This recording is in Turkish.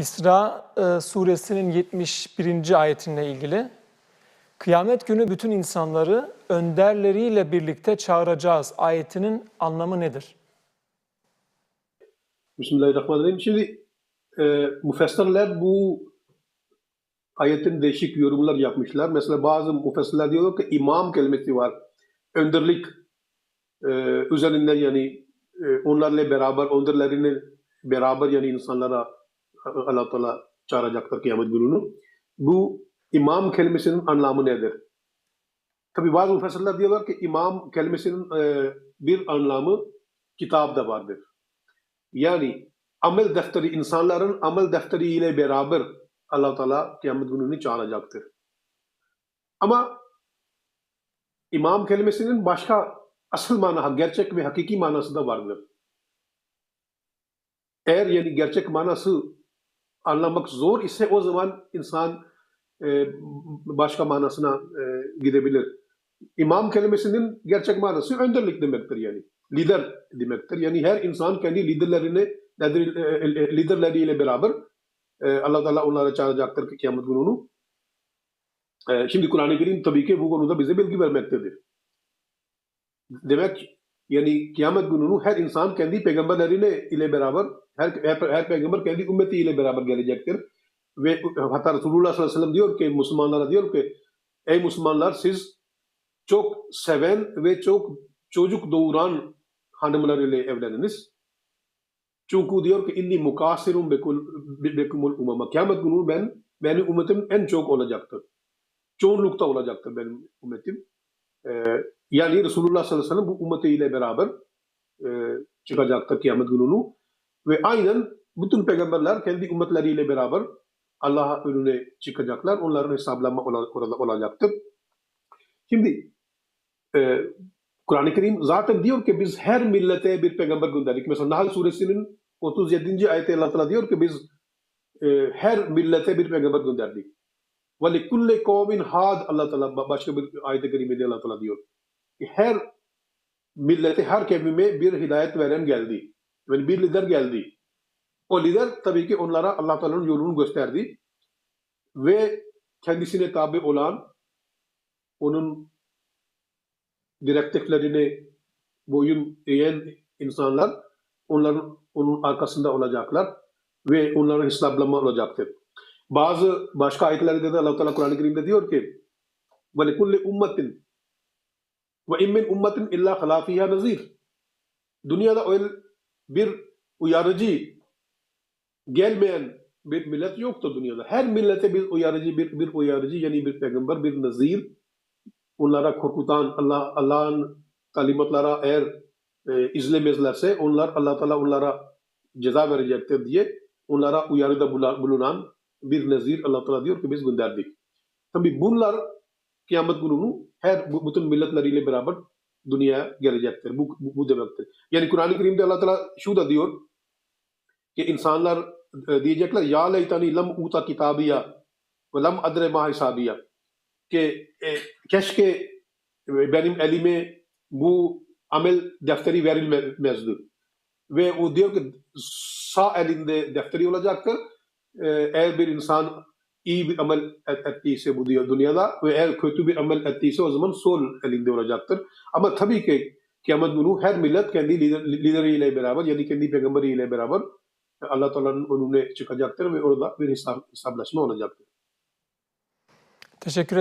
İsra e, suresinin 71. ayetinle ilgili Kıyamet günü bütün insanları önderleriyle birlikte çağıracağız ayetinin anlamı nedir? Bismillahirrahmanirrahim. Şimdi e, müfessirler bu ayetin değişik yorumlar yapmışlar. Mesela bazı müfessirler diyorlar ki imam kelimesi var. Önderlik e, üzerinde yani e, onlarla beraber, önderlerini beraber yani insanlara Allah Teala çağıracaktır kıyamet gününü. Bu imam kelimesinin anlamı nedir? Tabi bazı müfessirler diyorlar ki imam kelimesinin e, bir anlamı kitapta vardır. Yani amel defteri insanların amel defteri ile beraber Allah Teala kıyamet gününü çağıracaktır. Ama imam kelimesinin başka asıl manası, gerçek ve hakiki manası da vardır. Eğer yani gerçek manası anlamak zor ise o zaman insan e, başka manasına e, gidebilir. İmam kelimesinin gerçek manası önderlik demektir yani. Lider demektir. Yani her insan kendi liderlerini lider- e, liderleriyle beraber e, Allah Teala onlara çağıracaktır ki kıyamet gününü. E, şimdi Kur'an-ı Kerim tabii ki bu konuda bize bilgi vermektedir. Demek yani kıyamet gününü her insan kendi peygamberleriyle ile beraber her, her, her peygamber kendi ümmetiyle beraber gelecektir. Ve hatta Resulullah sallallahu aleyhi ve sellem diyor ki Müslümanlara diyor ki ey Müslümanlar siz çok seven ve çok çocuk doğuran hanımlarıyla evleniniz. Çünkü diyor ki inni mukasirun bekumul umama. Kıyamet günü ben benim ümmetim en çok olacaktır. Çoğunlukta olacaktır benim ümmetim. Ee, yani Resulullah sallallahu aleyhi ve sellem bu ümmetiyle beraber e, çıkacaktır kıyamet gününü. Ve aynen bütün peygamberler kendi ümmetleriyle beraber Allah'a önüne çıkacaklar. Onların ola- olacaktır. Şimdi e, Kur'an-ı Kerim zaten diyor ki biz her millete bir peygamber gönderdik. Mesela Nahl suresinin 37. ayette Allah Teala diyor ki biz e, her millete bir peygamber gönderdik. Ve likulli kavmin had Allah Teala başka bir ayet-i kerimede Allah Teala diyor. Her millete, her kavmime bir hidayet veren geldi. Yani bir lider geldi. O lider tabii ki onlara Allah Teala'nın yolunu gösterdi. Ve kendisine tabi olan onun direktiflerine boyun eğen insanlar onların onun arkasında olacaklar ve onların hesaplama olacaktır. Bazı başka ayetlerde de Allah Teala Kur'an-ı Kerim'de diyor ki likulli ummetin ve in min ummetin illa hala fiha nazir. Dünyada öyle bir uyarıcı gelmeyen bir millet yoktur dünyada. Her millete bir uyarıcı, bir, bir uyarıcı yani bir peygamber, bir nazir onlara korkutan Allah Allah'ın talimatlara eğer e, izlemezlerse onlar Allah Teala onlara ceza verecektir diye onlara uyarıda bulunan bir nazir Allah Teala diyor ki biz gönderdik. Tabi bunlar kıyamet gününü her bütün milletleriyle beraber dünyaya gelecektir. Bu, bu, bu demektir. Yani Kur'an-ı Kerim'de Allah Teala şu da diyor ki insanlar e, diyecekler ya leytani lam uta kitabiya ve lam adre ma hisabiya ki e, keşke e, benim elime bu amel defteri verilmezdi. Ve o diyor ki sağ elinde defteri olacaktır. E, eğer bir insan iyi bir amel et, ettiyse bu dünyada ve eğer kötü bir amel ettiyse o zaman sol elinde olacaktır. Ama tabii ki kıyamet günü her millet kendi lider, lideriyle beraber yani kendi peygamberiyle beraber Allah Teala'nın önüne çıkacaktır ve orada bir hesap, hesaplaşma olacaktır. Teşekkür ederim.